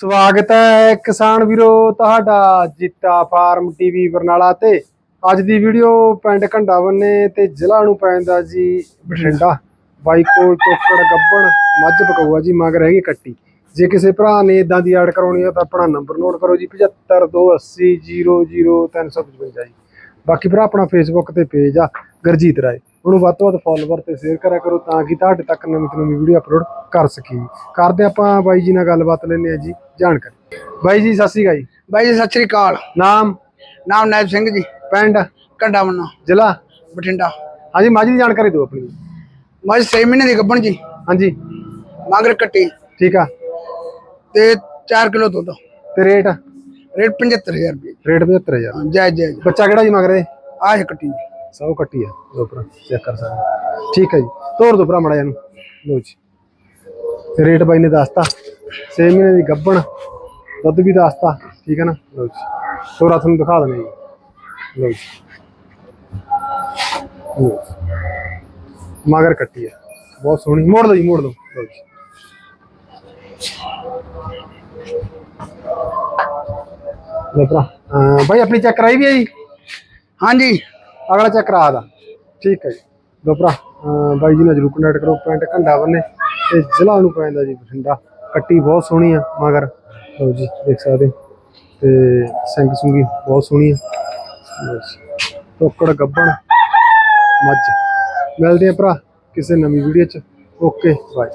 ਸਵਾਗਤ ਹੈ ਕਿਸਾਨ ਵੀਰੋ ਤੁਹਾਡਾ ਜੀਤਾ ਫਾਰਮ ਟੀਵੀ ਬਰਨਾਲਾ ਤੇ। ਅੱਜ ਦੀ ਵੀਡੀਓ ਪਿੰਡ ਘੰਡਾਵੰਨੇ ਤੇ ਜ਼ਿਲ੍ਹਾ ਨੂੰ ਪੈਂਦਾ ਜੀ ਬਠਿੰਡਾ। ਬਾਈ ਕੋਲ ਟੋਕੜ ਗੱਬਣ, ਮੱਝ ਪਕਾਊਆ ਜੀ, ਮਗਰ ਹੈਗੀ ਕੱਟੀ। ਜੇ ਕਿਸੇ ਭਰਾ ਨੇ ਇਦਾਂ ਦੀ ਐਡ ਕਰਾਉਣੀ ਹੈ ਤਾਂ ਆਪਣਾ ਨੰਬਰ ਨੋਟ ਕਰੋ ਜੀ 7528000355 ਜੀ। ਬਾਕੀ ਭਰਾ ਆਪਣਾ ਫੇਸਬੁੱਕ ਤੇ ਪੇਜ ਆ, ਗਰਜੀਤ ਰਾਏ। ਉਹਨੂੰ ਵੱਧ ਤੋਂ ਵੱਧ ਫੋਲੋਵਰ ਤੇ ਸ਼ੇਅਰ ਕਰਿਆ ਕਰੋ ਤਾਂ ਕਿ ਤੁਹਾਡੇ ਤੱਕ ਨਵੀਂ ਤੋਂ ਨਵੀਂ ਵੀਡੀਓ ਅਪਲੋਡ ਕਰ ਸਕੀਏ। ਕਰਦੇ ਆਪਾਂ ਬਾਈ ਜੀ ਨਾਲ ਗੱਲਬਾਤ ਲੈਂਦੇ ਆ ਜੀ ਜਾਣਕਾਰੀ। ਬਾਈ ਜੀ ਸਤਿ ਸ਼੍ਰੀ ਅਕਾਲ ਜੀ। ਬਾਈ ਜੀ ਸਤਿ ਸ੍ਰੀ ਅਕਾਲ। ਨਾਮ? ਨਾਮ ਨੈਬ ਸਿੰਘ ਜੀ। ਪਿੰਡ? ਕੰਡਾ ਮੰਨਾ। ਜ਼ਿਲ੍ਹਾ? ਬਠਿੰਡਾ। ਹਾਂਜੀ ਮਾਝੀ ਦੀ ਜਾਣਕਾਰੀ ਦਿਓ ਆਪਣੀ। ਮੱਝ 6 ਮਹੀਨੇ ਦੀ ਗੱਭਣ ਜੀ। ਹਾਂਜੀ। ਮਗਰ ਕੱਟੀ। ਠੀਕ ਆ। ਤੇ 4 ਕਿਲੋ ਦੁੱਧ। ਤੇ ਰੇਟ? ਰੇਟ 75000 ਰੁਪਏ। ਰੇਟ 75000 ਹਾਂ, ਜੈ ਜੈ। ਬੱਚਾ ਕਿਹੜਾ ਜੀ ਮਗਰੇ ਆਹ ਕੱਟੀ ਜੀ। ਸੌ ਕੱਟੀ ਆ, ਦੋ ਭਰਾ ਚੈੱਕ ਕਰ ਸਕਦੇ ਠੀਕ ਹੈ ਜੀ, ਤੋਰ ਦੋ ਭਰਾ ਮੜਾ ਜਾਨੂੰ ਲੋ ਜੀ। ਰੇਟ ਬਾਈ ਨੇ ਦੱਸਤਾ 6 ਮਹੀਨੇ ਦੀ ਗੱਭਣ ਦੁੱਧ ਵੀ ਦੱਸਤਾ, ਠੀਕ ਹੈ ਨਾ? ਲੋ ਜੀ। ਤੋਰਾ ਤੁਹਾਨੂੰ ਦਿਖਾ ਦਨੇ ਜੀ। ਲੋ ਜੀ। ਮਗਰ ਕੱਟੀ ਆ। ਬਹੁਤ ਸੋਹਣੀ। ਮੋੜ ਦੋ ਜੀ, ਮੋੜ ਦੋ ਲੋ ਜੀ। ਲੈ ਭਰਾ। ਅਹ ਆਪਣੀ ਚੈੱਕ ਕਰਾਈ ਵੀ ਹੈ ਜੀ? ਹਾਂਜੀ। ਅਗਲਾ ਚੈੱਕ ਕਰਾ ਦਾ। ਠੀਕ ਹੈ ਜੀ। ਲੋ ਭਰਾ ਬਾਈ ਜੀ ਨਾਲ ਜਰੂਰ ਕੰਟੈਕਟ ਕਰੋ ਪਿੰਡ ਘੰਡਾ ਬੰਨੇ ਤੇ ਜ਼ਿਲ੍ਹਾ ਨੂੰ ਪੈਂਦਾ ਜੀ ਬਠਿੰਡਾ। ਕੱਟੀ ਬਹੁਤ ਸੋਹਣੀ ਆ, ਮਗਰ। ਲੋ ਜੀ, ਦੇਖ ਸਕਦੇ ਹੋ। ਤੇ ਸਿੰਘ ਸੁੰਗੀ ਬਹੁਤ ਸੋਹਣੀ ਆ। ਟੋਕੜ ਗੱਬਣ, ਮੱਝ। ਮਿਲਦੇ ਆ ਭਰਾ ਕਿਸੇ ਨਵੀਂ ਵੀਡੀਓ ਚ। Okay bye